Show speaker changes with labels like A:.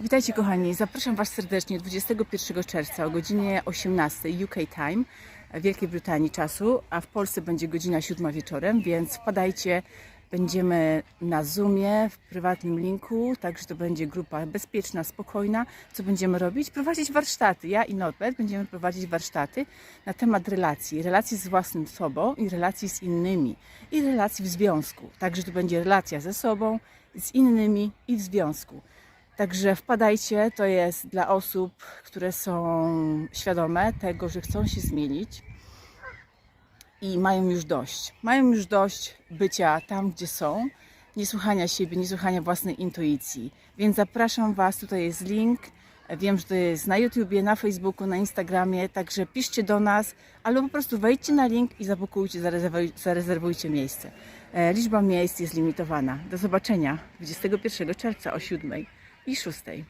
A: Witajcie kochani, zapraszam Was serdecznie 21 czerwca o godzinie 18 UK Time Wielkiej Brytanii czasu, a w Polsce będzie godzina 7 wieczorem, więc wpadajcie. Będziemy na Zoomie w prywatnym linku, także to będzie grupa bezpieczna, spokojna. Co będziemy robić? Prowadzić warsztaty. Ja i Norbert będziemy prowadzić warsztaty na temat relacji. Relacji z własnym sobą i relacji z innymi. I relacji w związku. Także to będzie relacja ze sobą, z innymi i w związku. Także wpadajcie, to jest dla osób, które są świadome tego, że chcą się zmienić i mają już dość. Mają już dość bycia tam, gdzie są, niesłuchania siebie, niesłuchania własnej intuicji. Więc zapraszam Was, tutaj jest link. Wiem, że to jest na YouTubie, na Facebooku, na Instagramie, także piszcie do nas, albo po prostu wejdźcie na link i zabukujcie, zarezerwuj- zarezerwujcie miejsce. E, Liczba miejsc jest limitowana. Do zobaczenia 21 czerwca o 7 i 6.